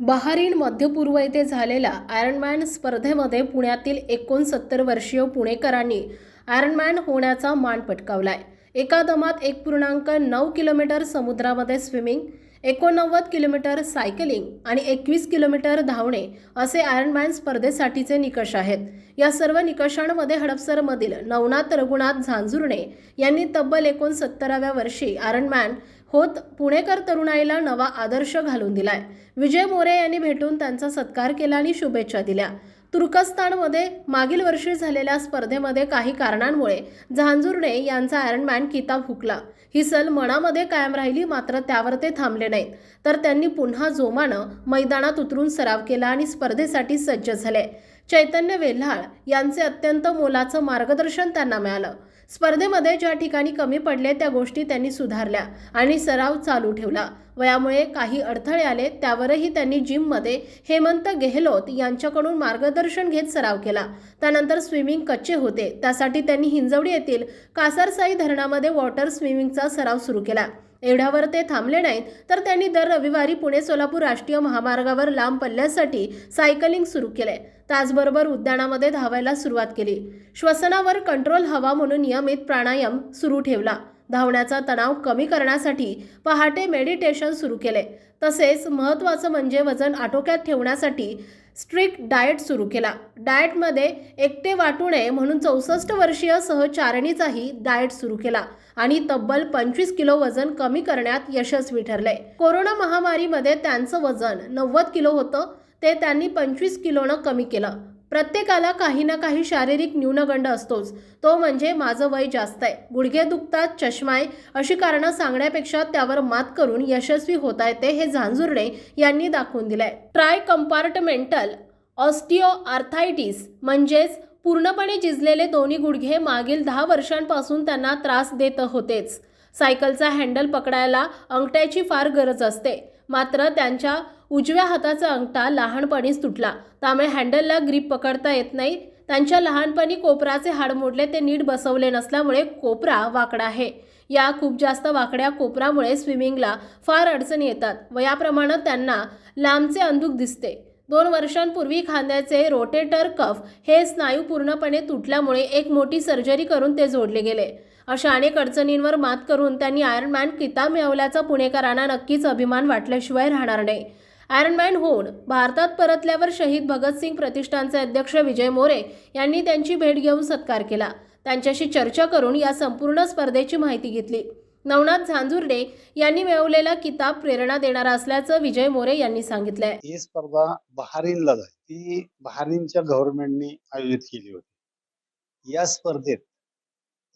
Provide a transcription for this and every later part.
Bahrain मध्य पूर्व येथे झालेल्या आयर्नमॅन स्पर्धेमध्ये पुण्यातील एकोणसत्तर वर्षीय पुणेकरांनी आयर्नमॅन होण्याचा मान पटकावलाय. एका दमात एक पूर्णांक नऊ किलोमीटर समुद्रामध्ये स्विमिंग एकोणनव्वद किलोमीटर सायकलिंग आणि एकवीस किलोमीटर धावणे असे आयर्नमॅन स्पर्धेसाठीचे निकष आहेत. या सर्व निकषांमध्ये हडपसरमधील नवनाथ रघुनाथ झांझुर्णे यांनी तब्बल एकोणसत्तराव्या वर्षी आयर्नमॅन होत पुणेकर तरुणाईला नवा आदर्श घालून दिलाय. विजय मोरे यांनी भेटून त्यांचा सत्कार केला आणि शुभेच्छा दिल्या. तुर्कस्तानमध्ये मागील वर्षी झालेल्या स्पर्धेमध्ये काही कारणांमुळे झांजूरने यांचा आयर्नमॅन किताब हुकला. ही सल मनामध्ये कायम राहिली मात्र त्यावर ते थांबले नाहीत. तर त्यांनी पुन्हा जोमानं मैदानात उतरून सराव केला आणि स्पर्धेसाठी सज्ज झाले. चैतन्य वेल्हाळ यांचे अत्यंत मोलाचं मार्गदर्शन त्यांना मिळालं. स्पर्धेमध्ये ज्या ठिकाणी कमी पडले त्या गोष्टी त्यांनी सुधारल्या आणि सराव चालू ठेवला वयामुळे काही अडथळे आले त्यावरही त्यांनी जिममध्ये हेमंत गेहलोत यांच्याकडून मार्गदर्शन घेत सराव केला. त्यानंतर स्विमिंग कच्चे होते. त्यासाठी त्यांनी हिंजवडी येथील कासारसाई धरणामध्ये वॉटर स्विमिंगचा सराव सुरू केला. एवढ्यावर ते थांबले नाहीत तर त्यांनी दर रविवारी पुणे सोलापूर राष्ट्रीय महामार्गावर लांब पल्ल्यासाठी सायकलिंग सुरू केले. त्याचबरोबर उद्यानामध्ये धावायला सुरुवात केली. श्वसनावर कंट्रोल हवा म्हणून नियमित प्राणायाम सुरू ठेवला. धावण्याचा तणाव कमी करण्यासाठी पहाटे मेडिटेशन सुरू केले. तसेच महत्त्वाचं म्हणजे वजन आटोक्यात ठेवण्यासाठी स्ट्रिक्ट डाएट सुरू केला. डाएटमध्ये एकटे वाटू नये म्हणून चौसष्ट वर्षीय सहचारणीचाही डाएट सुरू केला आणि तब्बल पंचवीस किलो वजन कमी करण्यात यशस्वी ठरले. कोरोना महामारीमध्ये त्यांचं वजन नव्वद किलो होतं ते त्यांनी पंचवीस किलोनं कमी केलं. प्रत्येकाला काही ना काही शारीरिक न्यूनगंड असतोच. तो म्हणजे माझं वय जास्त आहे. गुडघे दुखतात चष्मा आहे. अशी कारणं सांगण्यापेक्षा त्यावर मात करून यशस्वी होता येते हे झांजुर्डे यांनी दाखवून दिलंय. ट्राय कंपार्टमेंटल ऑस्टिओ आर्थायटिस म्हणजेच पूर्णपणे झिजलेले दोन्ही गुडघे मागील दहा वर्षांपासून त्यांना त्रास देत होतेच. सायकलचा हँडल पकडायला अंगठ्याची फार गरज असते. मात्र त्यांच्या उजव्या हाताचा अंगठा लहानपणीच तुटला. त्यामुळे हँडलला ग्रीप पकडता येत नाही. त्यांच्या लहानपणी कोपराचे हाड मोडले ते नीट बसवले नसल्यामुळे कोपरा वाकडा आहे. या खूप जास्त वाकड्या कोपरामुळे स्विमिंगला फार अडचणी येतात वयाप्रमाणे त्यांना लांबचे अंधूक दिसते. दोन वर्षांपूर्वी खांद्याचे रोटेटर कफ हे स्नायू पूर्णपणे तुटल्यामुळे एक मोठी सर्जरी करून ते जोडले गेले. अशा अनेक अडचणींवर मात करून त्यांनी आयर्नमॅन किताब मिळवल्याचा पुणेकरांना नक्कीच अभिमान वाटल्याशिवाय राहणार नाही. आयर्नमॅन होऊन भारतात परतल्यावर शहीद भगतसिंग प्रतिष्ठानचे अध्यक्ष विजय मोरे यांनी त्यांची भेट घेऊन सत्कार केला. त्यांच्याशी चर्चा करून या संपूर्ण स्पर्धेची माहिती घेतली. नवनाथ झांजुर्डे यांनी मिळवलेला किताब प्रेरणा देणारा असल्याचं विजय मोरे यांनी सांगितलंय. ही स्पर्धा बहारीनला ती बहारीनच्या गव्हर्नमेंटने आयोजित केली होती. या स्पर्धेत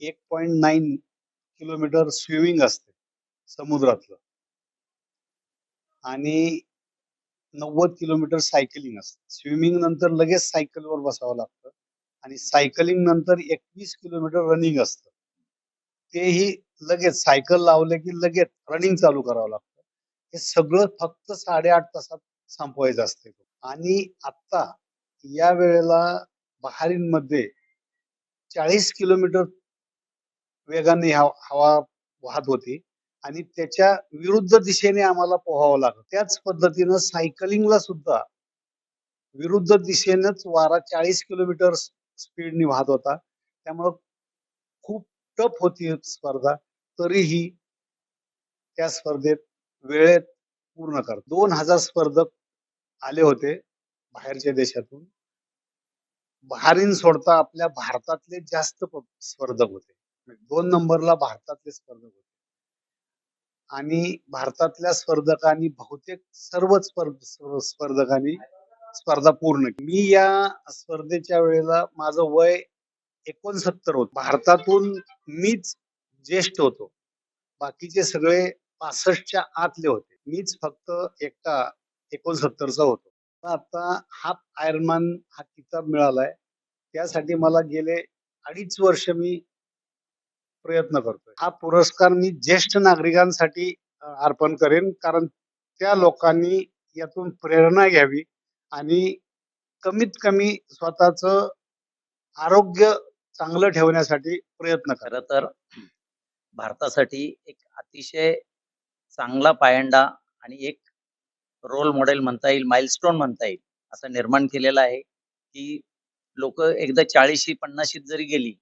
एक पॉइंट नाईन किलोमीटर स्विमिंग असते समुद्रातलं. आणि नव्वद किलोमीटर सायकलिंग असते. स्विमिंग नंतर लगेच सायकलवर बसावं लागतं. आणि सायकलिंग नंतर एकवीस किलोमीटर रनिंग असतं. तेही लगेच सायकल लावले की लगेच रनिंग चालू करावं लागतं. हे सगळं फक्त साडेआठ तासात संपवायचं असते. आणि आता या वेळेला बहारीनमध्ये चाळीस किलोमीटर वेगाने हवा वाहत होती. आणि त्याच्या विरुद्ध दिशेने आम्हाला पोहावं लागलं. त्याच पद्धतीनं सायकलिंगला सुद्धा विरुद्ध दिशेनेच वारा चाळीस किलोमीटर स्पीडने वाहत होता. त्यामुळं खूप टफ होती स्पर्धा. तरीही त्या स्पर्धेत वेळेत पूर्ण कर. दोन हजार स्पर्धक आले होते बाहेरच्या देशातून. बहारीन सोडता आपल्या भारतातले जास्त स्पर्धक होते. दोन नंबरला भारतातले स्पर्धक होते. आणि भारतातल्या स्पर्धकांनी बहुतेक सर्वच स्पर्ध सर्व स्पर्धकांनी स्पर्धा पूर्ण मी या स्पर्धेच्या वेळेला माझं वय एकोणसत्तर होत. भारतातून मीच ज्येष्ठ होतो. बाकीचे सगळे पासष्टच्या आतले होते. मीच फक्त एकटा एकोणसत्तरचा होतो. आता हाफ आयर्नमॅन हा किताब मिळालाय. त्यासाठी मला गेले अडीच वर्ष मी प्रयत्न करतोय. हा पुरस्कार मी ज्येष्ठ नागरिकांसाठी अर्पण करेन. कारण त्या लोकांनी यातून प्रेरणा घ्यावी आणि कमीत कमी स्वतःच आरोग्य चांगलं ठेवण्यासाठी प्रयत्न खरं तर भारतासाठी एक अतिशय चांगला पायंडा आणि एक रोल मॉडेल म्हणता येईल माइलस्टोन म्हणता येईल असं निर्माण केलेला आहे की लोक एकदा चाळीशी पन्नाशीत जरी गेली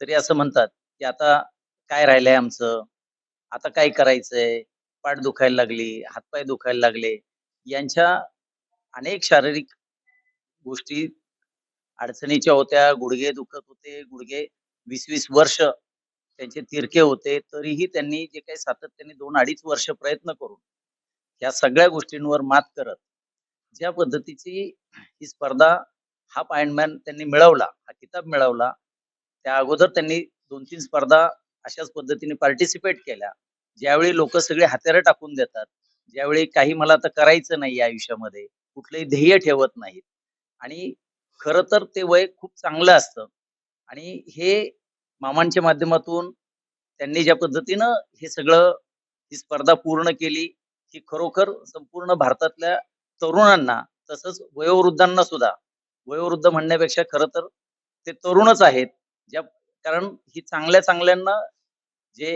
तरी असं म्हणतात की आता काय राहिलंय आमचं? आता काय करायचंय? पाठ दुखायला लागली हातपाय दुखायला लागले. यांच्या अनेक शारीरिक गोष्टी अडचणीच्या होत्या. गुडघे दुखत होते. गुडघे वीस वीस वर्ष त्यांचे तिरके होते. तरीही त्यांनी जे काही सातत्याने दोन अडीच वर्ष प्रयत्न करून या सगळ्या गोष्टींवर मात करत ज्या पद्धतीची ही स्पर्धा हाफ आयर्नमॅन त्यांनी मिळवला हा किताब मिळवला त्या अगोदर त्यांनी दोन तीन स्पर्धा अशाच पद्धतीने पार्टिसिपेट केल्या. ज्यावेळी लोक सगळे हात्यारे टाकून देतात ज्यावेळी काही मला आता करायचं नाही आयुष्यामध्ये कुठलंही ध्येय ठेवत नाहीत. आणि खरं तर ते वय खूप चांगलं असतं. आणि हे मामांच्या माध्यमातून त्यांनी ज्या पद्धतीनं हे सगळं ही स्पर्धा पूर्ण केली ही खरोखर संपूर्ण भारतातल्या तरुणांना तसंच वयोवृद्धांना सुद्धा वयोवृद्ध म्हणण्यापेक्षा खरं तर ते तरुणच आहेत ज्या कारण ही चांगल्या चांगल्यांना जे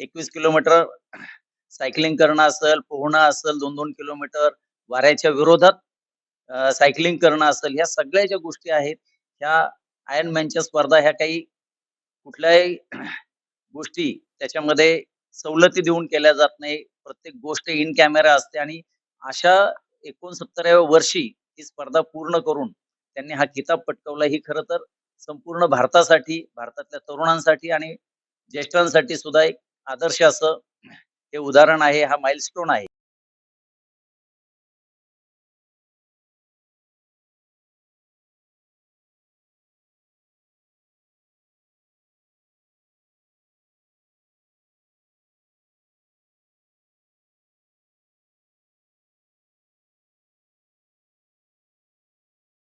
एकवीस किलोमीटर सायकलिंग करणं असेल पोहणं असेल दोन दोन किलोमीटर वाऱ्याच्या विरोधात सायकलिंग करणं असेल ह्या सगळ्या ज्या गोष्टी आहेत ह्या आयर्नमॅनच्या स्पर्धा ह्या काही कुठल्याही गोष्टी त्याच्यामध्ये सवलती देऊन केल्या जात नाही. प्रत्येक गोष्ट इन कॅमेरा असते आणि अशा एकोणसत्तराव्या वर्षी ही स्पर्धा पूर्ण करून त्यांनी हा किताब पटकवला. ही खरं तर संपूर्ण भारतासाठी भारतातल्या तरुणांसाठी आणि ज्येष्ठांसाठी सुद्धा एक आदर्श असं हे उदाहरण आहे हा माइलस्टोन आहे.